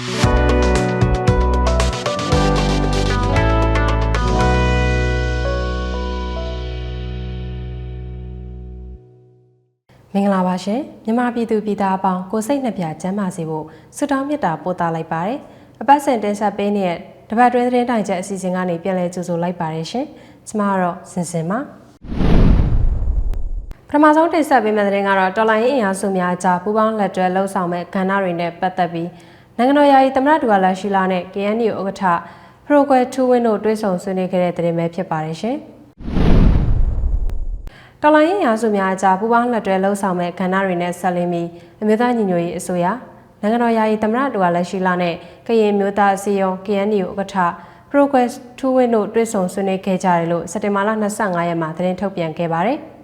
မင်္ဂလာပါရှင်မြန်မာပြည်သူပြည်သားအပေါင်းကိုစိတ်နှပြကျန်းမာစေဖို့ဆုတောင်းမေတ္တာပို့သလိုက်ပါတယ်အပတ်စဉ်တင်ဆက်ပေးနေတဲ့တပတ်တွင်းသတင်းတိုင်ချက်အစီအစဉ်ကနေပြန်လည်ကြိုဆိုလိုက်ပါတယ်ရှင်ကျမကတော့စင်စင်ပါပထမဆုံးတင်ဆက်ပေးမယ့်သတင်းကတော့တော်လိုင်းအင်အားစုများအကြားပူးပေါင်းလက်တွဲလှုပ်ဆောင်မဲ့ကဏ္ဍတွေနဲ့ပတ်သက်ပြီး နိုင်ငံတော်ယာယီသမ္မတဒူဝါလာရှိလာနဲ့ KNU ဥက္ကဋ္ဌပရိုကွယ်ထူဝင်းတို့တွဲဆုံဆွေးနွေးခဲ့တဲ့သတင်းပဲဖြစ်ပါတယ်ရှင်။တော်လိုင်းရင်ရာစုများအကြားပူးပေါင်းလက်တွဲလှုပ်ဆောင်မဲ့ကဏ္ဍတွေနဲ့ဆက်လင်းပြီးအမျိုးသားညီညွတ်ရေးအစိုးရနိုင်ငံတော်ယာယီသမ္မတတူဝါလက်ရှိလာနဲ့ကရင်မျိုးသားအစည်းအရုံး KNU ဥက္ကဋ္ဌ Progress ထူးဝင်းတို့တွေ့ဆုံဆွေးနွေးခဲ့ကြတယ်လို့စက်တင်ဘာလ25ရက်မှာသတင်းထုတ်ပြန်ခဲ့ပါတယ်။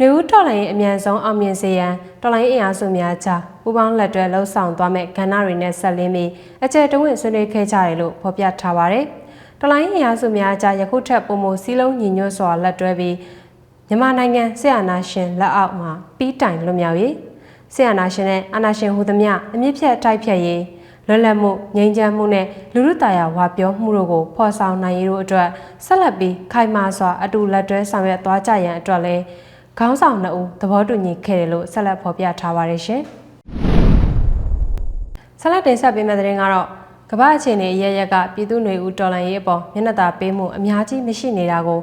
နေဦးတော်လိုင်းရဲ့အမြန်ဆုံးအောင်မြင်စေရန်တော်လိုင်းအင်အားစုများအကြား ပူးပေါင်းလက်တွဲလှုပ်ဆောင်သွားမဲ့ကဏ္ဍတွေနဲ့ဆက်လင်းပြီးအကျယ်တဝင့်ဆွေးနွေးခဲ့ကြတယ်လို့ဖော်ပြထားပါတယ်။တော်လိုင်းအင်အားစုများအကြားယခုထက်ပုံမစည်းလုံးညီညွတ်စွာလက်တွဲပြီးမြန်မာနိုင်ငံဆရာနာရှင်လက်အောက်မှာပြီးတိုင်လွတ်မြောက်ရေးဆရာနာရှင်နဲ့အာနာရှင်ဟူသမျှအမြင့်ဖြတ်တိုက်ဖြတ်ရေးလွတ်လပ်မှုငြိမ်းချမ်းမှုနဲ့လူမှုတာယာဝါပြောမှုတို့ကိုဖော်ဆောင်နိုင်ရေးတို့အတွက်ဆက်လက်ပြီးခိုင်မာစွာအတူလက်တွဲဆောင်ရွက်သွားကြရန်အတွက်လည်းခေါင်းဆောင်နှစ်ဦးသဘောတူညီခဲ့တယ်လို့ဆက်လက်ဖော်ပြထားပါတယ်ရှင်။ ဆက်လက်တင်ဆက်ပေးမယ့်သတင်းကတော့ကမ္ဘာအခြေအနေအရရက်ကပြည်သူ့ຫນွေဦးတော်လှန်ရေးအပေါ်မျက်နှာသာပေးမှုအများကြီးမရှိနေတာကို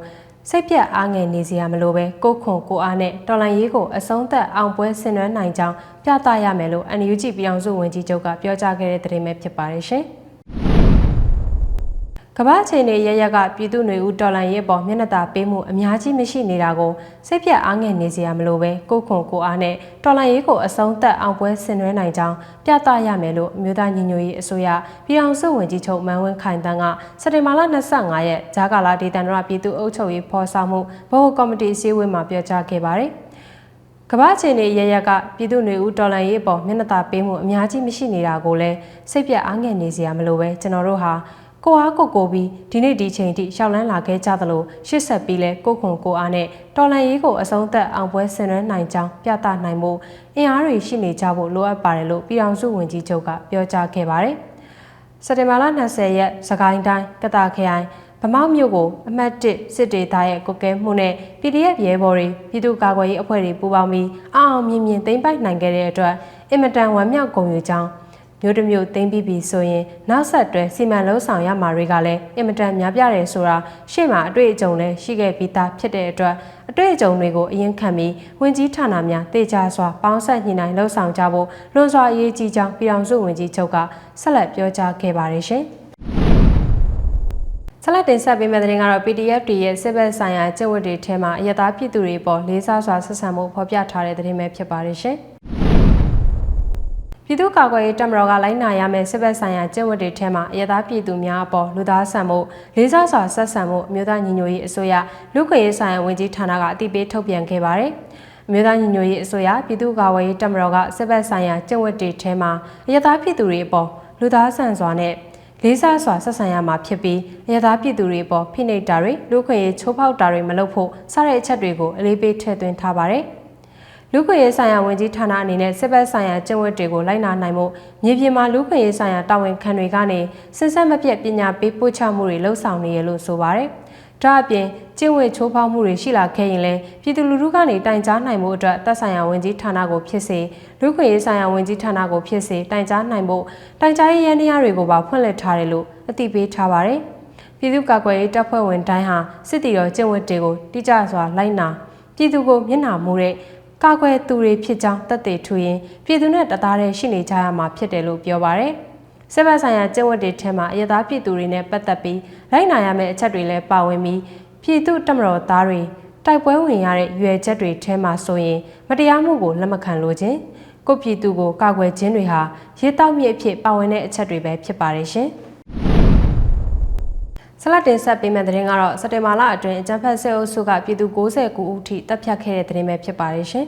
စိတ်ပြတ်အားငယ်နေစရာမလိုပဲကိုခွန်ကိုအားနဲ့တော်လန်ရေးကိုအဆုံးသက်အောင်ပွဲဆင်နွှဲနိုင်ကြောင်းပြသရမယ်လို့ NUG ပြည်အောင်စုဝန်ကြီးချုပ်ကပြောကြားခဲ့တဲ့သတင်းပဲဖြစ်ပါတယ်ရှင်။ ကမ္ဘာအခြေအနေရရက်ကပြည်သူ့ຫນွေဦးတော်လန်ရေးပေါ်မျက်နှာသာပေးမှုအများကြီးမရှိနေတာကိုစိတ်ပြတ်အားငယ်နေစရာမလိုပဲကိုခွန်ကိုအားနဲ့တော်လန်ရေးကိုအဆုံးသက်အောင်ပွဲဆင်နွှဲနိုင်ကြောင်းပြသရမယ်လို့အမျိုးသားညီညွတ်ရေးအစိုးရပြည်အောင်စုဝန်ကြီးချုပ်မန်ဝင်းခိုင်တန်းကစက်တင်ဘာလ25ရက်ဂျာကာလာဒေသန္တရပြည်သူ့အုပ်ချုပ်ရေးဖော်ဆောင်မှုဗဟိုကော်မတီအစည်းအဝေးမှာပြောကြားခဲ့ပါတယ်။ကမ္ဘာအခြေအနေရရက်ကပြည်သူ့နေဦးတော်လှန်ရေးအပေါ်မျက်နှာသာပေးမှုအများကြီးမရှိနေတာကိုလည်းစိတ်ပြတ်အားငယ်နေစရာမလိုပဲကျွန်တော်တို့ဟာ ကိုအားကိုကိုပြီးဒီနေ့ဒီချိန်ထိရှောက်လန်းလာခဲ့ကြသလိုရှစ်ဆက်ပြီးလဲကိုခွန်ကိုအားနဲ့တော်လန်ရေးကိုအဆုံးသက်အောင်ပွဲဆင်နွှဲနိုင်ကြောင်းပြသနိုင်မှုအင်အားတွေရှိနေကြဖို့လိုအပ်ပါတယ်လို့ပြည်အောင်စုဝန်ကြီးချုပ်ကပြောကြားခဲ့ပါတယ်။စက်တင်ဘာလ20ရက်စကိုင်းတိုင်းကတာခရိုင်ဗမောက်မြို့ကိုအမှတ်1စစ်ဒေသရဲ့ကုကဲမှုနဲ့ PDF ရဲဘော်တွေပြည်သူ့ကာကွယ်ရေးအဖွဲ့တွေပူးပေါင်းပြီးအအောင်မြင်မြင်သိမ်းပိုက်နိုင်ခဲ့တဲ့အတွက်အင်မတန်ဝမ်းမြောက်ဂုဏ်ယူကြောင်း မြို့တစ်မြို့သိမ်းပြီးပြီဆိုရင်နောက်ဆက်တွဲစီမံလုံးဆောင်ရမှာတွေကလည်းအင်မတန်များပြားတယ်ဆိုတာရှေ့မှာအတွေ့အကြုံလည်းရှိခဲ့ပြီးသားဖြစ်တဲ့အတွက်အတွေ့အကြုံတွေကိုအရင်ခံပြီးဝင်ကြီးဌာနများတေချာစွာပေါင်းဆက်ညှိနှိုင်းလှုပ်ဆောင်ကြဖို့လွန်စွာအရေးကြီးကြောင်းပြည်အောင်စုဝင်ကြီးချုပ်ကဆက်လက်ပြောကြားခဲ့ပါတယ်ရှင်။ဆက်လက်တင်ဆက်ပေးမယ့်သတင်းကတော့ PDF တွေရဲ့စစ်ဘက်ဆိုင်ရာကျင့်ဝတ်တွေထဲမှာအယက်သားပြည်သူတွေပေါ်လေးစားစွာဆက်ဆံမှုဖော်ပြထားတဲ့သတင်းပဲဖြစ်ပါတယ်ရှင်။ ပြည်သူ့ကာကွယ်ရေးတပ်မတော်ကလိုက်နာရမယ့်စစ်ဘက်ဆိုင်ရာကျင့်ဝတ်တွေထဲမှာအရသာပြည်သူများအပေါ်လူသားဆန်မှုလေးစားစွာဆက်ဆံမှုအမျိုးသားညီညွတ်ရေးအစိုးရလူ့ခွင့်ရေးဆိုင်ရာဝန်ကြီးဌာနကအသိပေးထုတ်ပြန်ခဲ့ပါတယ်။အမျိုးသားညီညွတ်ရေးအစိုးရပြည်သူ့ကာကွယ်ရေးတပ်မတော်ကစစ်ဘက်ဆိုင်ရာကျင့်ဝတ်တွေထဲမှာအရသာပြည်သူတွေအပေါ်လူသားဆန်စွာနဲ့လေးစားစွာဆက်ဆံရမှာဖြစ်ပြီးအရသာပြည်သူတွေပေါ်ဖိနှိပ်တာတွေလူခွင့်ရေးချိုးဖောက်တာတွေမလုပ်ဖို့စတဲ့အချက်တွေကိုအလေးပေးထည့်သွင်းထားပါတယ်။ လူခွင့်ရေးဆိုင်ရာဝန်ကြီးဌာနအနေနဲ့စစ်ဘက်ဆိုင်ရာကျင့်ဝတ်တွေကိုလိုက်နာနိုင်မှုမြေပြင်မှာလူခွင့်ရေးဆိုင်ရာတာဝန်ခံတွေကနေစစ်ဆက်မပြတ်ပညာပေးပို့ချမှုတွေလှုပ်ဆောင်နေရလို့ဆိုပါတယ်။ဒါအပြင်ကျင့်ဝတ်ချိုးဖောက်မှုတွေရှိလာခဲ့ရင်လည်းပြည်သူလူထုကနေတိုင်ကြားနိုင်မှုအတွက်တပ်ဆိုင်ရာဝန်ကြီးဌာနကိုဖြစ်စေလူခွင့်ရေးဆိုင်ရာဝန်ကြီးဌာနကိုဖြစ်စေတိုင်ကြားနိုင်ဖို့တိုင်ကြားရေးရန်တရားတွေကိုပါဖွင့်လှစ်ထားတယ်လို့အသိပေးထားပါတယ်။ပြည်သူ့ကာကွယ်ရေးတပ်ဖွဲ့ဝင်တိုင်းဟာစစ်တီတော်ကျင့်ဝတ်တွေကိုတိကျစွာလိုက်နာပြည်သူကိုမျက်နှာမူတဲ့ ကာကွယ်သူတွေဖြစ်ကြောင်းတက်တည်ထူရင်ပြည်သူနဲ့တသားတည်းရှိနေကြရမှာဖြစ်တယ်လို့ပြောပါရယ်စစ်ဘက်ဆိုင်ရာကျင့်ဝတ်တွေထဲမှာအရသာပြည်သူတွေနဲ့ပတ်သက်ပြီးလိုက်နာရမယ့်အချက်တွေလည်းပါဝင်ပြီးပြည်သူတမတော်သားတွေတိုက်ပွဲဝင်ရတဲ့ရွယ်ချက်တွေထဲမှာဆိုရင်မတရားမှုကိုလက်မခံလိုခြင်းကိုပြည်သူကိုကာကွယ်ခြင်းတွေဟာရေးတောက်မြစ်အဖြစ်ပါဝင်တဲ့အချက်တွေပဲဖြစ်ပါတယ်ရှင်။ ဆလတ်တင်ဆက်ပေးမယ့်သတင်းကတော့စက်တင်ဘာလအတွင်းအကြံဖက်စစ်အုပ်စုကပြည်သူ69ဦးထိတပ်ဖြတ်ခဲ့တဲ့သတင်းပဲဖြစ်ပါတယ်ရှင်။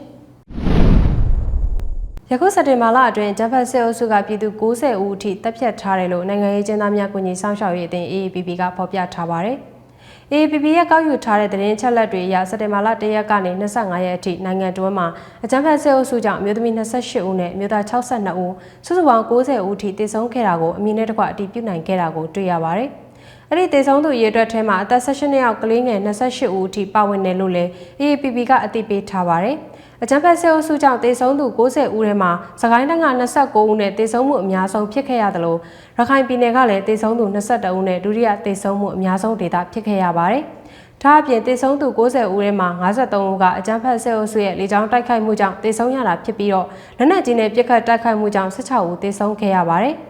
ယခုစက်တင်ဘာလအတွင်းအကြံဖက်စစ်အုပ်စုကပြည်သူ90ဦးအထိတပ်ဖြတ်ထားတယ်လို့နိုင်ငံရေးကျင်းသားများကူညီဆောင်ရှောက်ရေးအသင်း AAPP ကဖော်ပြထားပါတယ်။ AAPP ရဲ့ကောက်ယူထားတဲ့သတင်းချက်လက်တွေအရစက်တင်ဘာလ1ရက်ကနေ25ရက်အထိနိုင်ငံတွင်းမှာအကြမ်းဖက်ဆဲအုပ်စုကြောင့်အမျိုးသမီး28ဦးနဲ့အမျိုးသား62ဦးစုစုပေါင်း90ဦးထိတေဆုံးခဲ့တာကိုအမည်နဲ့တကွအတည်ပြုနိုင်ခဲ့တာကိုတွေ့ရပါတယ်။ အဲ့ဒီတေဆုံးသူရေအတွက်ထဲမှာအသက်16နှစ်အောက်ကလေးငယ်28ဦးအထိပါဝင်တယ်လို့လည်း AAPP ကအတည်ပြုထားပါတယ်။အကြံဖက်ဆဲအုပ်စုကြောင့်တေဆုံးသူ90ဦးထဲမှာစကိုင်းတိုင်းက29ဦးနဲ့တေဆုံးမှုအများဆုံးဖြစ်ခဲ့ရတယ်လို့ရခိုင်ပြည်နယ်ကလည်းတေဆုံးသူ22ဦးနဲ့ဒုတိယတေဆုံးမှုအများဆုံးဒေသဖြစ်ခဲ့ရပါတယ်။ဒါအပြင်တေဆုံးသူ90ဦးထဲမှာ53ဦးကအကြမ်းဖက်ဆဲအုပ်စုရဲ့လေကြောင်းတိုက်ခိုက်မှုကြောင့်တေဆုံးရတာဖြစ်ပြီးတော့လက်နက်ကြီးနဲ့ပစ်ခတ်တိုက်ခိုက်မှုကြောင့်16ဦးတေဆုံးခဲ့ရပါတယ်။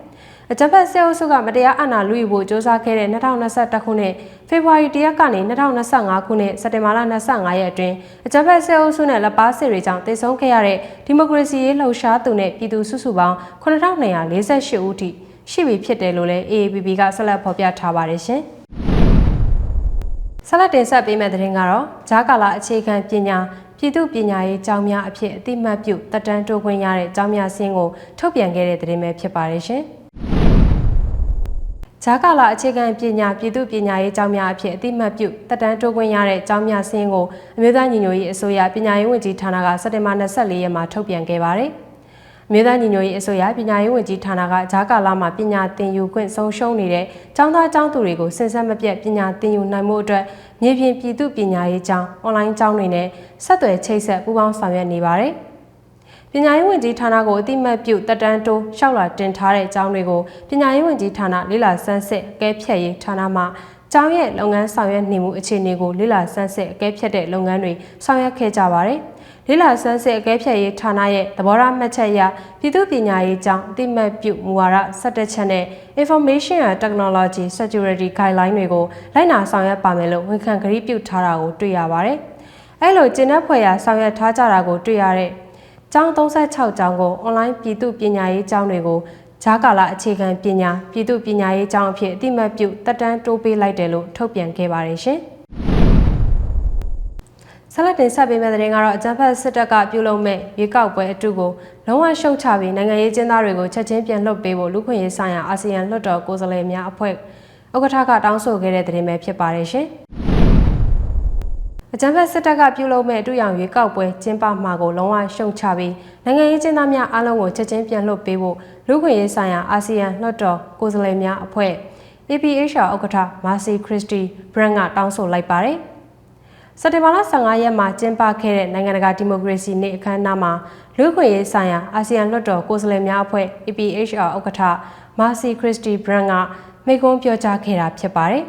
အကြံဖက်ဆဲအုပ်စုကမတရားအာဏာလုယူဖို့စ조사ခဲ့တဲ့2021ခုနှစ်ဖေဖော်ဝါရီ၁ရက်ကနေ2025ခုနှစ်စက်တင်ဘာလ25ရက်အတွင်းအကြံဖက်ဆဲအုပ်စုနဲ့လက်ပါစစ်တွေကြောင့်တည်ဆုံခဲ့ရတဲ့ဒီမိုကရေစီရေးလှုပ်ရှားသူနဲ့ပြည်သူစုစုပေါင်း9248ဦးထိရှိပြီဖြစ်တယ်လို့လည်း AAPP ကဆက်လက်ဖော်ပြထားပါတယ်ရှင်။ဆက်လက်တင်ဆက်ပေးမယ့်သတင်းကတော့ဂျာကာလာအခြေခံပညာပြည်သူပညာရေးကျောင်းများအဖြစ်အတိမတ်ပြုတက်တန်းတိုးခွင့်ရတဲ့ကျောင်းများစင်းကိုထုတ်ပြန်ခဲ့တဲ့သတင်းပဲဖြစ်ပါတယ်ရှင်။ ဂျာကာလာအခြေခံပညာပြည်သူပညာရေးကျောင်းများအဖြစ်အတိမတ်ပြုတက်တန်းတိုးခွင့်ရတဲ့ကျောင်းများစင်းကိုအမျိုးသားညီညွတ်ရေးအစိုးရပညာရေးဝန်ကြီးဌာနကစက်တင်ဘာ24ရက်မှာထုတ်ပြန်ခဲ့ပါတယ်။အမျိုးသားညီညွတ်ရေးအစိုးရပညာရေးဝန်ကြီးဌာနကဂျာကာလာမှာပညာသင်ယူခွင့်ဆုံးရှုံးနေတဲ့ကျောင်းသားကျောင်းသူတွေကိုစဉ်ဆက်မပြတ်ပညာသင်ယူနိုင်မှုအတွက်မြေပြင်ပြည်သူပညာရေးကျောင်းအွန်လိုင်းကျောင်းတွေနဲ့ဆက်သွယ်ချိတ်ဆက်ပူးပေါင်းဆောင်ရွက်နေပါတယ်။ ပညာရေးဝန်ကြီးဌာနကိုအတိမတ်ပြုတက်တန်းတိုးလျှောက်လာတင်ထားတဲ့အကြောင်းတွေကိုပညာရေးဝန်ကြီးဌာနလေ့လာစမ်းစစ်အကဲဖြတ်ရေးဌာနမှကျောင်းရဲ့လုပ်ငန်းဆောင်ရွက်နေမှုအခြေအနေကိုလေ့လာစမ်းစစ်အကဲဖြတ်တဲ့လုပ်ငန်းတွေဆောင်ရွက်ခဲ့ကြပါတယ်။လေ့လာစမ်းစစ်အကဲဖြတ်ရေးဌာနရဲ့သဘောထားမှတ်ချက်အရပြည်သူ့ပညာရေးကျောင်းအတိမတ်ပြုမူဝါဒ17ချက်နဲ့ Information and Technology Security Guideline တွေကိုလိုက်နာဆောင်ရွက်ပါမယ်လို့ဝန်ခံကတိပြုထားတာကိုတွေ့ရပါတယ်။အဲလိုကျင်းတဲ့ဖွဲ့ရာဆောင်ရွက်ထားကြတာကိုတွေ့ရတဲ့ ကျောင်း36ကျောင်းကိုအွန်လိုင်းပြည်သူပညာရေးကျောင်းတွေကိုဂျာကာလာအခြေခံပညာပြည်သူပညာရေးကျောင်းအဖြစ်အတိမတ်ပြုတက်တန်းတိုးပေးလိုက်တယ်လို့ထုတ်ပြန်ခဲ့ပါတယ်ရှင်။ဆက်လက်တင်ဆက်ပေးမယ့်သတင်းကတော့အကြံဖက်စစ်တပ်ကပြုလုပ်မဲ့ရွေးကောက်ပွဲအတုကိုလုံးဝရှုံချပြီးနိုင်ငံရေးကျင်းသားတွေကိုချက်ချင်းပြန်လွှတ်ပေးဖို့လူခွင့်ရေးဆိုင်ရာအာဆီယံလွှတ်တော်ကိုယ်စားလှယ်များအဖွဲ့ဥက္ကဋ္ဌကတောင်းဆိုခဲ့တဲ့သတင်းပဲဖြစ်ပါတယ်ရှင်။ အကြံဖက်စစ်တပ်ကပြုလုပ်မဲ့အတူရောင်ရွေးကောက်ပွဲကျင်းပမှာကိုလုံးဝရှုံချပြီးနိုင်ငံရေးကျင်းသားများအားလုံးကိုချက်ချင်းပြန်လွှတ်ပေးဖို့လူခွင့်ရေးဆိုင်ရာအာဆီယံလွှတ်တော်ကိုယ်စားလှယ်များအဖွဲ့ APHR ဥက္ကဋ္ဌမာစီခရစ်စတီဘရန်ကတောင်းဆိုလိုက်ပါတယ်။စက်တင်ဘာလ15ရက်မှာကျင်းပခဲ့တဲ့နိုင်ငံတကာဒီမိုကရေစီနေ့အခမ်းအနားမှာလူခွင့်ရေးဆိုင်ရာအာဆီယံလွှတ်တော်ကိုယ်စားလှယ်များအဖွဲ့ APHR ဥက္ကဋ္ဌမာစီခရစ်စတီဘရန်ကမိန့်ခွန်းပြောကြားခဲ့တာဖြစ်ပါတယ်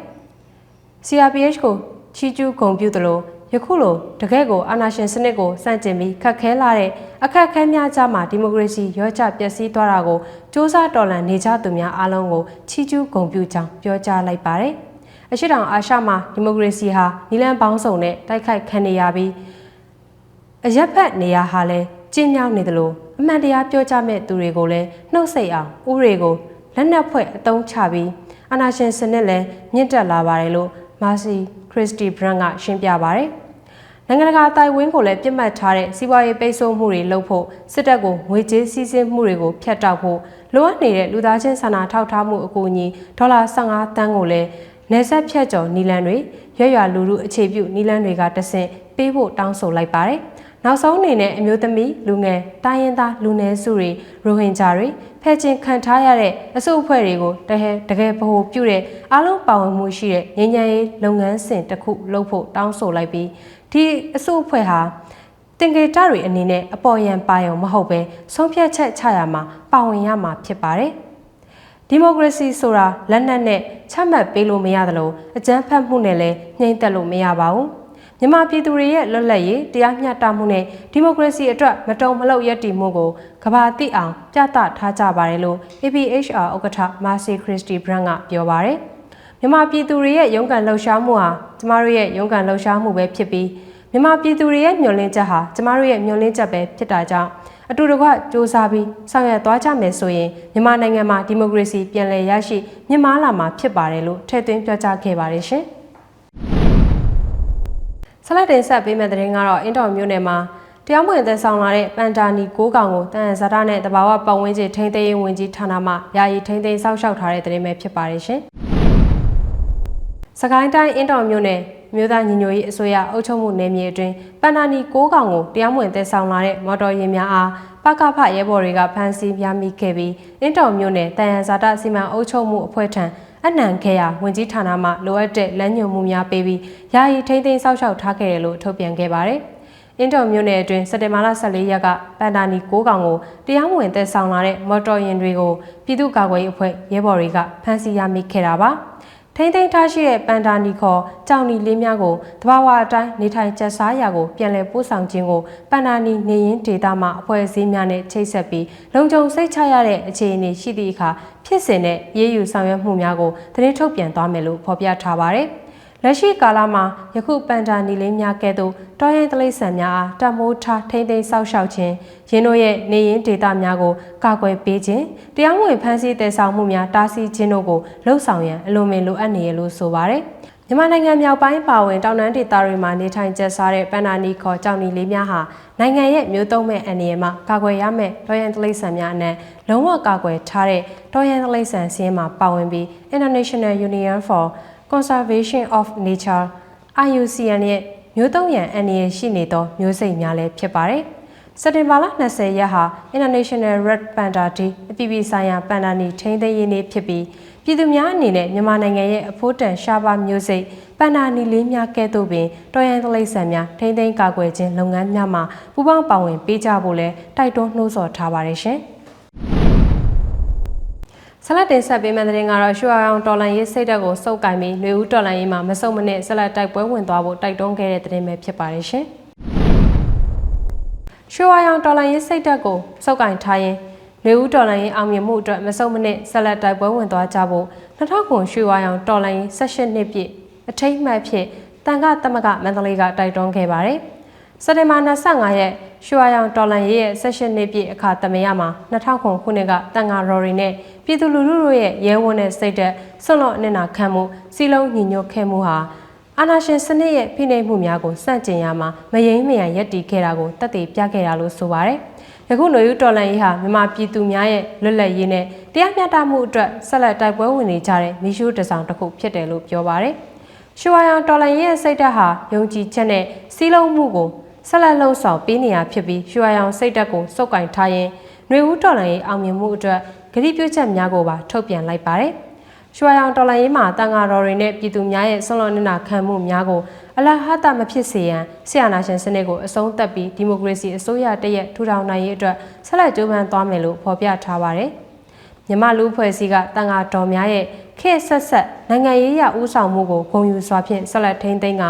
။ CRPH ကိုချီကျူးဂုံပြုသလို ယခုလိုတကယ့်ကိုအာဏာရှင်စနစ်ကိုစန့်ကျင်ပြီးခက်ခဲလာတဲ့အခက်အခဲများကြားမှာဒီမိုကရေစီရောကျပျက်စီးသွားတာကိုစ조사တော်လှန်နေကြသူများအားလုံးကိုချီးကျူးဂုဏ်ပြုကြောင်းပြောကြားလိုက်ပါတယ်။အရှိတောင်အာရှမှာဒီမိုကရေစီဟာနီလန်ပေါင်းစုံနဲ့တိုက်ခိုက်ခံနေရပြီးအရက်ဖက်နေရဟာလည်းကျင်းမြောင်းနေတယ်လို့အမှန်တရားပြောကြမဲ့သူတွေကိုလည်းနှုတ်ဆက်အောင်ဥတွေကိုလက်နက်ဖွဲ့အသုံးချပြီးအာဏာရှင်စနစ်လည်းမြင့်တက်လာပါတယ်လို့မာစီ ခရစ်စတီဘရန်ကရှင်းပြပါတယ်။နိုင်ငံတကာတိုင်ဝင်းကိုလည်းပြစ်မှတ်ထားတဲ့စီးပွားရေးပိတ်ဆို့မှုတွေလုပ်ဖို့စစ်တပ်ကိုငွေကြေးစည်းစိမ်မှုတွေကိုဖျက်တောက်ဖို့လိုအပ်နေတဲ့လူသားချင်းစာနာထောက်ထားမှုအကူအညီဒေါ်လာ15တန်းကိုလည်းနေဆက်ဖြတ်ကျော်နီလန်တွေရွရွလူလူအခြေပြုနီလန်တွေကတဆင့်ပေးဖို့တောင်းဆိုလိုက်ပါတယ်။ နောက်ဆုံးအနေနဲ့အမျိုးသမီးလူငယ်တိုင်းရင်းသားလူနည်းစုတွေရိုဟင်ဂျာတွေဖဲ့ချင်းခံထားရတဲ့အစုအဖွဲ့တွေကိုတကယ်တကယ်ဗဟိုပြုတဲ့အားလုံးပါဝင်မှုရှိတဲ့ငြိမ်းချမ်းရေးလုပ်ငန်းစဉ်တစ်ခုလုပ်ဖို့တောင်းဆိုလိုက်ပြီးဒီအစုအဖွဲ့ဟာတင်ကေတတွေအနေနဲ့အပေါ်ယံပါယုံမဟုတ်ပဲဆုံးဖြတ်ချက်ချရမှာပါဝင်ရမှာဖြစ်ပါတယ်။ဒီမိုကရေစီဆိုတာလက်နက်နဲ့ချမှတ်ပေးလို့မရသလိုအကြမ်းဖက်မှုနဲ့လည်းနှိမ့်သက်လို့မရပါဘူး။ မြန်မာပြည်သူတွေရဲ့လွတ်လပ်ရေးတရားမျှတမှုနဲ့ဒီမိုကရေစီအတွက်မတုံမလှုပ်ရည်တည်မှုကိုကဘာတိအောင်ပြသထားကြပါတယ်လို့ APHR ဥက္ကဋ္ဌမာစီခရစ်စတီဘရန်ကပြောပါတယ်။မြန်မာပြည်သူတွေရဲ့ရုန်းကန်လှုပ်ရှားမှုဟာကျမတို့ရဲ့ရုန်းကန်လှုပ်ရှားမှုပဲဖြစ်ပြီးမြန်မာပြည်သူတွေရဲ့မျှော်လင့်ချက်ဟာကျမတို့ရဲ့မျှော်လင့်ချက်ပဲဖြစ်တာကြောင့်အတူတကွစ조사ပြီးဆောင်ရွက်သွားကြမယ်ဆိုရင်မြန်မာနိုင်ငံမှာဒီမိုကရေစီပြန်လည်ရရှိမြင့်မားလာမှာဖြစ်ပါတယ်လို့ထည့်သွင်းပြောကြားခဲ့ပါတယ်ရှင်။ ဆလတ်တင်ဆက်ပေးမယ့်သတင်းကတော့အင်တော်မျိုးနယ်မှာတရားမဝင်သက်ဆောင်လာတဲ့ပန်တာနီ၉កောင်ကိုတန်ဇာတာနဲ့တဘာဝပတ်ဝန်းကျင်ထိန်းသိမ်းရေးဝန်ကြီးဌာနမှယာယီထိန်းသိမ်းစောင့်ရှောက်ထားတဲ့သတင်းပဲဖြစ်ပါတယ်ရှင်။စစကိုင်းတိုင်းအင်းတော်မြို့နယ်မြို့သားညီညွတ်ရေးအစိုးရအုပ်ချုပ်မှုနယ်မြေအတွင်းပန္နာနီ6កောင်ကိုတရားမဝင်သက်ဆောင်လာတဲ့မော်တော်ယာဉ်များအားပကဖရဲဘော်တွေကဖမ်းဆီးပြမိခဲ့ပြီးအင်းတော်မြို့နယ်တန်ရန်ဇာတစီမံအုပ်ချုပ်မှုအဖွဲ့ထံ အနံခဲရဝင်ကြီးဌာနမှလိုအပ်တဲ့လမ်းညွှန်မှုများပေးပြီးယာယီထိန်းသိမ်းစောင့်ရှောက်ထားခဲ့တယ်လို့ထုတ်ပြန်ခဲ့ပါတယ်။အင်တော်မြို့နယ်အတွင်းစက်တင်ဘာလ14ရက်ကပန်တာနီ6កောင်ကိုတရားမဝင်သက်ဆောင်လာတဲ့မော်တော်ယာဉ်တွေကိုပြည်သူ့ကာကွယ်ရေးအဖွဲ့ရဲဘော်တွေကဖမ်းဆီးရမိခဲ့တာပါ။ ထိမ့်သိမ်းထားရှိတဲ့ပန်တာနီခေါ်ကြောင်နီလေးများကိုတဘာဝအတိုင်းနေထိုင်ကျက်စားရာကိုပြန်လည်ပို့ဆောင်ခြင်းကိုပန်တာနီနေရင်ဒေတာမှအဖွဲ့အစည်းများနဲ့ချိတ်ဆက်ပြီးလုံခြုံစိတ်ချရတဲ့အခြေအနေရှိသည့်အခါဖြစ်စဉ်နဲ့ရေးယူဆောင်ရွက်မှုများကိုသတင်းထုတ်ပြန်သွားမယ်လို့ဖော်ပြထားပါတယ်။ လက်ရှိကာလမှာယခုပန်တာနီလေးများကဲ့သို့တောရိုင်းတိရစ္ဆာန်များအားတမိုးထားထိမ့်သိမ်းစောင့်ရှောက်ခြင်းရင်းတို့ရဲ့နေရင်းဒေတာများကိုကာကွယ်ပေးခြင်းတရားဝင်ဖမ်းဆီးတည်ဆောင်မှုများတားဆီးခြင်းတို့ကိုလှုံ့ဆော်ရန်အလွန်ပင်လိုအပ်နေရလို့ဆိုပါတယ်မြန်မာနိုင်ငံမြောက်ပိုင်းပါဝင်တောင်တန်းဒေသတွေမှာနေထိုင်ကျဆားတဲ့ပန်နာနီခေါ်ကြောင်နီလေးများဟာနိုင်ငံရဲ့မျိုးသုံးမဲ့အန္တရာယ်မှာကာကွယ်ရမယ့်တော်ရန်တလိษံများအနက်လုံးဝကာကွယ်ထားတဲ့တော်ရန်တလိษံစင်းမှာပါဝင်ပြီး International Union for Conservation of Nature IUCN ရဲ့မျိုးသုံးရန်အန္တရာယ်ရှိနေသောမျိုးစိတ်များလည်းဖြစ်ပါတယ်။စက်တင်ဘာလ20ရက်ဟာ International Red Panda Day အပြည်ပြည်ဆိုင်ရာပန်ဒါနီထိန်းသိမ်းရေးနေ့ဖြစ်ပြီးပြည်သူများအနေနဲ့မြန်မာနိုင်ငံရဲ့အဖို့တန်ရှားပါမျိုးစိတ်ပန်ဒါနီလေးများကဲ့သို့ပင်တော်ရန်တလိษံများထိန်းသိမ်းကာကွယ်ခြင်းလုပ်ငန်းများမှာပူးပေါင်းပါဝင်ပေးကြဖို့လဲတိုက်တွန်းနှိုးဆော်ထားပါတယ်ရှင်။ ဆလတ်တင်ဆက်ပေးမယ့်တဲ့တင်ကတော့ရွှေအောင်တော်လန်ရေးစိတ်ဓာတ်ကိုစုပ်ကင်ပြီးຫນွေဦးတော်လန်ရေးမှာမစုံမနစ်ဆလတ်တိုက်ပွဲဝင်သွားဖို့တိုက်တွန်းခဲ့တဲ့တဲ့ပဲဖြစ်ပါတယ်ရှင်။ရွှေအောင်တော်လန်ရေးစိတ်ဓာတ်ကိုစုပ်ကင်ထားရင်ຫນွေဦးတော်လန်ရေးအောင်မြင်မှုအတွက်မစုံမနစ်ဆလတ်တိုက်ပွဲဝင်သွားကြဖို့2000ခုရွှေအောင်တော်လန်ရေး18နှစ်ပြည့်အထိတ်မှတ်ဖြစ်တန်ခသမကမန္တလေးကတိုက်တွန်းခဲ့ပါတယ်။ စက်တင်ဘာ25ရက်ရွှေရောင်တော်လန်ရေးရဲ့ဆက်ရှင်နှစ်ပြည့်အခါတမရမှာ2000ခုနှစ်ကတန်ဃာတော်ရီနဲ့ပြည်သူလူထုတို့ရဲ့ရဲဝန်းတဲ့စိတ်သက်ဆွန့်လွတ်အနစ်နာခံမှုစီလုံးညီညွတ်ခဲ့မှုဟာအာနာရှင်စနစ်ရဲ့ဖိနှိပ်မှုများကိုစန့်ကျင်ရမှာမယိမ်းမယံရက်တီခဲ့တာကိုတက်တည်ပြခဲ့တာလို့ဆိုပါရယ်။ယခုຫນွေဦးတော်လန်ရေးဟာမြန်မာပြည်သူများရဲ့လွတ်လပ်ရေးနဲ့တရားမျှတမှုအတွက်ဆက်လက်တိုက်ပွဲဝင်နေကြတဲ့မီရှုတစောင်တစ်ခုဖြစ်တယ်လို့ပြောပါရယ်။ရွှေရောင်တော်လန်ရေးရဲ့စိတ်ဓာတ်ဟာယုံကြည်ချက်နဲ့စီးလုံးမှုကို ဆက်လက်လှုံ့ဆော်ပေးနေရဖြစ်ပြီးရွှေရောင်စိတ်တက်ကိုစုပ်ကင်ထားရင်ຫນွေဦးတော်လှန်ရေးအောင်မြင်မှုအတွက်ဂရိပြုချက်များကိုပါထုတ်ပြန်လိုက်ပါတယ်။ရွှေရောင်တော်လှန်ရေးမှာတန်ဃာတော်တွေနဲ့ပြည်သူများရဲ့ဆွန်လွန်နေတာခံမှုများကိုအလဟတမဖြစ်စေရန်ဆရာနာရှင်စနစ်ကိုအဆုံးသတ်ပြီးဒီမိုကရေစီအစိုးရတရက်ထူထောင်နိုင်ရေးအတွက်ဆက်လက်ကြိုးပမ်းသွားမယ်လို့ဖော်ပြထားပါတယ်။မြမလူဖွဲ့စည်းကတန်ဃာတော်များရဲ့ခေတ်ဆက်ဆက်နိုင်ငံရေးရဦးဆောင်မှုကိုဂုဏ်ယူစွာဖြင့်ဆက်လက်ထိန်းသိမ်းက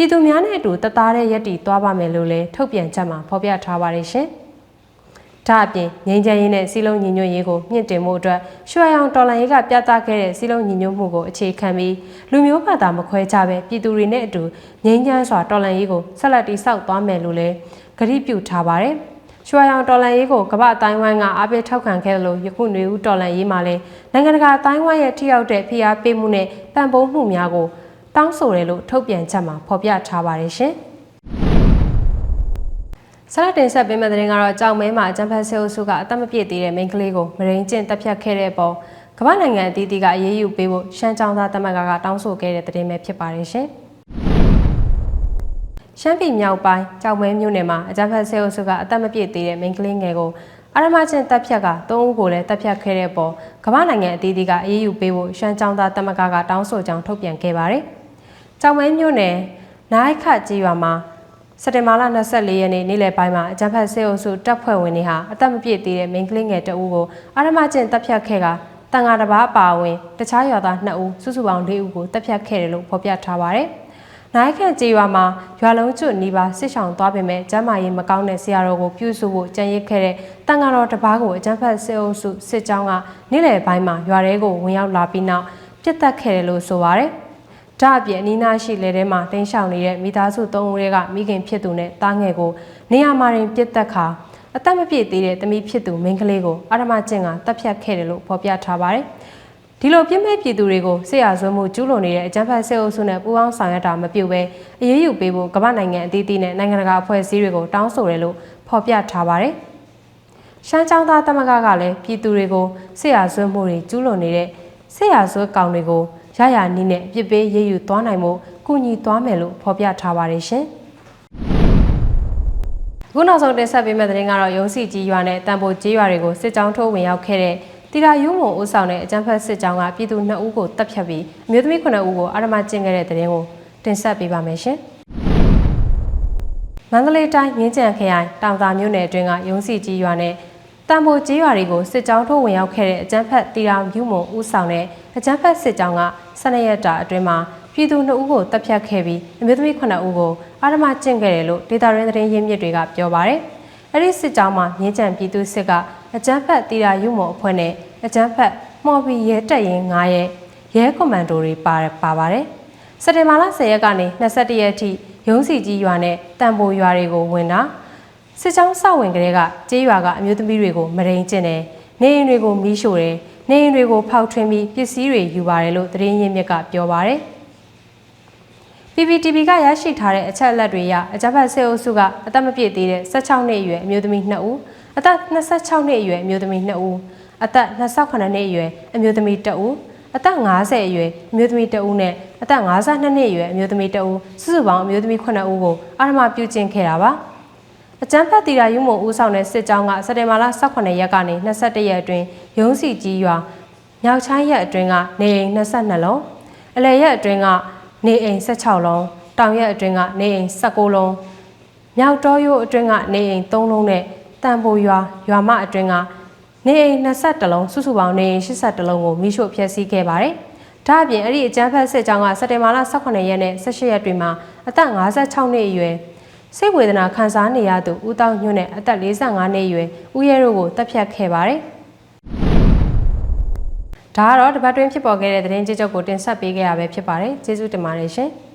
ပြည်သူများနဲ့အတူတသားတဲ့ရက်တီသွားပါမယ်လို့လည်းထုတ်ပြန်ချက်မှာဖော်ပြထားပါတယ်ရှင်။ဒါအပြင်ငင်းချမ်းရေးနဲ့စီလုံးညီညွတ်ရေးကိုမြင့်တင်မှုအတွက်ရွှေရောင်တော်လန်ရေးကပြသခဲ့တဲ့စီလုံးညီညွတ်မှုကိုအခြေခံပြီးလူမျိုးဘာသာမခွဲခြားပဲပြည်သူတွေနဲ့အတူငင်းချမ်းစွာတော်လန်ရေးကိုဆက်လက်တည်ဆောက်သွားမယ်လို့လည်းကတိပြုထားပါတယ်။ရွှေရောင်တော်လန်ရေးကိုကမ္ဘာအတိုင်းဝိုင်းကအားပေးထောက်ခံခဲ့တယ်လို့ယခုຫນွေဦးတော်လန်ရေးမှာလည်းနိုင်ငံတကာအတိုင်းဝိုင်းရဲ့ထိရောက်တဲ့ဖိအားပေးမှုနဲ့ပံ့ပိုးမှုများကို တောင်းဆိုတယ်လို့ထုတ်ပြန်ချက်မှာဖော်ပြထားပါတယ်ရှင်။ဆရာတင်ဆက်ပေးမယ့်တဲ့ရင်ကတော့ကြောင်မဲမှာအကြံဖတ်ဆဲအုပ်စုကအသက်မပြည့်သေးတဲ့မိန်းကလေးကိုမရင်းကျင့်တပ်ဖြတ်ခဲ့တဲ့ပုံကမ္ဘာနိုင်ငံအသီးသီးကအရေးယူပေးဖို့ရှမ်းကြောင်းသားတမန်ကကတောင်းဆိုခဲ့တဲ့တဲ့ရင်ပဲဖြစ်ပါတယ်ရှင်။ရှမ်းပြည်မြောက်ပိုင်းကြောင်မဲမြို့နယ်မှာအကြံဖတ်ဆဲအုပ်စုကအသက်မပြည့်သေးတဲ့မိန်းကလေးငယ်ကိုအာရမချင်းတပ်ဖြတ်က၃ဦးကိုလည်းတပ်ဖြတ်ခဲ့တဲ့ပေါ်ကမ္ဘာနိုင်ငံအသီးသီးကအရေးယူပေးဖို့ရှမ်းကြောင်းသားတမန်ကကတောင်းဆိုကြောင်းထုတ်ပြန်ခဲ့ပါတယ်။ ကြောင်မဲမြို့နယ်နိုင်ခကြီးရွာမှာစက်တင်ဘာလ24ရက်နေ့နေ့လယ်ပိုင်းမှာအကြံဖတ်ဆေးအုပ်စုတပ်ဖွဲ့ဝင်တွေဟာအသက်မပြည့်သေးတဲ့မိန်းကလေးငယ်တဦးကိုအာရမကျင့်တပ်ဖြတ်ခဲ့ကတန်ဃာတစ်ပါးအပါအဝင်တခြားရွာသား2ဦးစုစုပေါင်း4ဦးကိုတပ်ဖြတ်ခဲ့တယ်လို့ဖော်ပြထားပါတယ်။နိုင်ခန့်ကြေးရွာမှာရွာလုံးကျွတ်နီးပါးစစ်ဆောင်သွားပေမဲ့ကျမ်းမာရေးမကောင်းတဲ့ဆရာတော်ကိုပြုစုဖို့ကြံရစ်ခဲ့တဲ့တန်ဃာတော်တစ်ပါးကိုအကြံဖတ်ဆေးအုပ်စုစစ်ကြောင်းကနေ့လယ်ပိုင်းမှာရွာထဲကိုဝင်ရောက်လာပြီးနောက်ပြစ်တက်ခဲ့တယ်လို့ဆိုပါတယ်။ ဒါအပြင်အနီးနားရှိလေထဲမှာတင်းရှောင်နေတဲ့မိသားစု၃ဦးတွေကမိခင်ဖြစ်သူနဲ့တားငယ်ကိုနေရာမှာရင်ပြစ်တက်ခါအသက်မပြည့်သေးတဲ့သမီးဖြစ်သူမိန်းကလေးကိုအာရမကျင့်ကတပ်ဖြတ်ခဲ့တယ်လို့ဖော်ပြထားပါတယ်။ဒီလိုပြစ်မဲ့ပြည်သူတွေကိုဆေးရဆွေးမှုကျူးလွန်နေတဲ့အကြမ်းဖက်ဆဲအုပ်စုနဲ့ပူးပေါင်းဆောင်ရွက်တာမပြုတ်ပဲအရေးယူပေးဖို့ကမ္ဘာနိုင်ငံအသီးသီးနဲ့နိုင်ငံတကာအဖွဲ့အစည်းတွေကိုတောင်းဆိုတယ်လို့ဖော်ပြထားပါတယ်။ရှမ်းချောင်းသားတမကကလည်းပြည်သူတွေကိုဆေးရဆွေးမှုတွေကျူးလွန်နေတဲ့ဆေးရဆွေးကောင်တွေကို ရရနီးနဲ့ပြစ်ပေးရေးယူသွားနိုင်မှုကူညီသွားမယ်လို့ဖော်ပြထားပါတယ်ရှင်။အခုနောက်ဆုံးတင်ဆက်ပေးမယ့်သတင်းကတော့ရုံးစီကြီးရွာနဲ့တန်ဖိုကြီးရွာတွေကိုစစ်ကြောင်းထိုးဝင်ရောက်ခဲ့တဲ့တီရာယူမုံဦးဆောင်တဲ့အကြမ်းဖက်စစ်ကြောင်းကပြည်သူ2ဦးကိုတပ်ဖြတ်ပြီးအမျိုးသမီး9ဦးကိုအာရမကျင့်ခဲ့တဲ့သတင်းကိုတင်ဆက်ပေးပါမယ်ရှင်။မန္တလေးတိုင်းမြင်းကြံခရိုင်တောင်သာမြို့နယ်အတွင်းကရုံးစီကြီးရွာနဲ့ တန်ဖိုကြီးရွာတွေကိုစစ်ကြောင်းထိုးဝင်ရောက်ခဲ့တဲ့အကြမ်းဖက်တီရာယူမုံဦးဆောင်တဲ့အကြမ်းဖက်စစ်ကြောင်းက12ရက်တာအတွင်းမှာပြည်သူ2ဦးကိုတပ်ဖြတ်ခဲ့ပြီးအမျိုးသမီး9ဦးကိုအာရမကျင့်ခဲ့တယ်လို့ဒေတာရင်းသတင်းရင်းမြစ်တွေကပြောပါတယ်။အဲ့ဒီစစ်ကြောင်းမှာမြင်းကြံပြည်သူစစ်ကအကြမ်းဖက်တီရာယူမုံအဖွဲ့နဲ့အကြမ်းဖက်မော်ဘီရဲတပ်ရင်း9ရဲ့ရဲကွန်မန်ဒိုတွေပါပါပါတယ်။စက်တင်ဘာလ10ရက်ကနေ21ရက်အထိရုံးစီကြီးရွာနဲ့တန်ပိုရွာတွေကိုဝင်တာ စစ်ကြောင်းစဝင်ကလေးကကြေးရွာကအမျိုးသမီးတွေကိုမရိန်ကျင်တယ်နေအိမ်တွေကိုမီးရှို့တယ်နေအိမ်တွေကိုဖောက်ထွင်းပြီးပစ္စည်းတွေယူပါတယ်လို့သတင်းရင်းမြစ်ကပြောပါတယ် PPTV ကရရှိထားတဲ့အချက်အလက်တွေအရအကြမ်းဖက်ဆေးအုပ်စုကအသက်မပြည့်သေးတဲ့16နှစ်အရွယ်အမျိုးသမီး2ဦးအသက်26နှစ်အရွယ်အမျိုးသမီး2ဦးအသက်28နှစ်အရွယ်အမျိုးသမီး1ဦးအသက်50အရွယ်အမျိုးသမီး1ဦးနဲ့အသက်52နှစ်အရွယ်အမျိုးသမီး1ဦးစုစုပေါင်းအမျိုးသမီး9ဦးကိုအာရမပြုကျင့်ခဲ့တာပါ အကြမ်းဖက်တီရာယူမုံဦးဆောင်တဲ့စစ်ကြောင်းကစက်တင်ဘာလ18ရက်ကနေ21ရက်အတွင်းရုံးစီကြီးရွာမြောက်ချိုင်းရက်အတွင်းကနေအိမ်22လုံးအလယ်ရက်အတွင်းကနေအိမ်16လုံးတောင်ရက်အတွင်းကနေအိမ်16လုံးမြောက်တော်ရိုးအတွင်းကနေအိမ်3လုံးနဲ့တန်ဖိုရွာရွာမအတွင်းကနေအိမ်21လုံးစုစုပေါင်းနေအိမ်82လုံးကိုမိရှို့ဖျက်ဆီးခဲ့ပါတယ်။ဒါအပြင်အဲ့ဒီအကြမ်းဖက်စစ်ကြောင်းကစက်တင်ဘာလ18ရက်နဲ့18ရက်တွေမှာအသက်56နှစ်အရွယ် စိတ်ဝေဒနာခံစားနေရသူဦးတောင်းညွန့်နဲ့အသက်45နှစ်အရွယ်ဦးရဲတို့ကိုတပ်ဖြတ်ခဲ့ပါတယ်။ဒါကတော့တပတ်တွင်းဖြစ်ပေါ်ခဲ့တဲ့သတင်းကြေးချုပ်ကိုတင်ဆက်ပေးခဲ့ရပဲဖြစ်ပါတယ်။ကျေးဇူးတင်ပါတယ်ရှင်။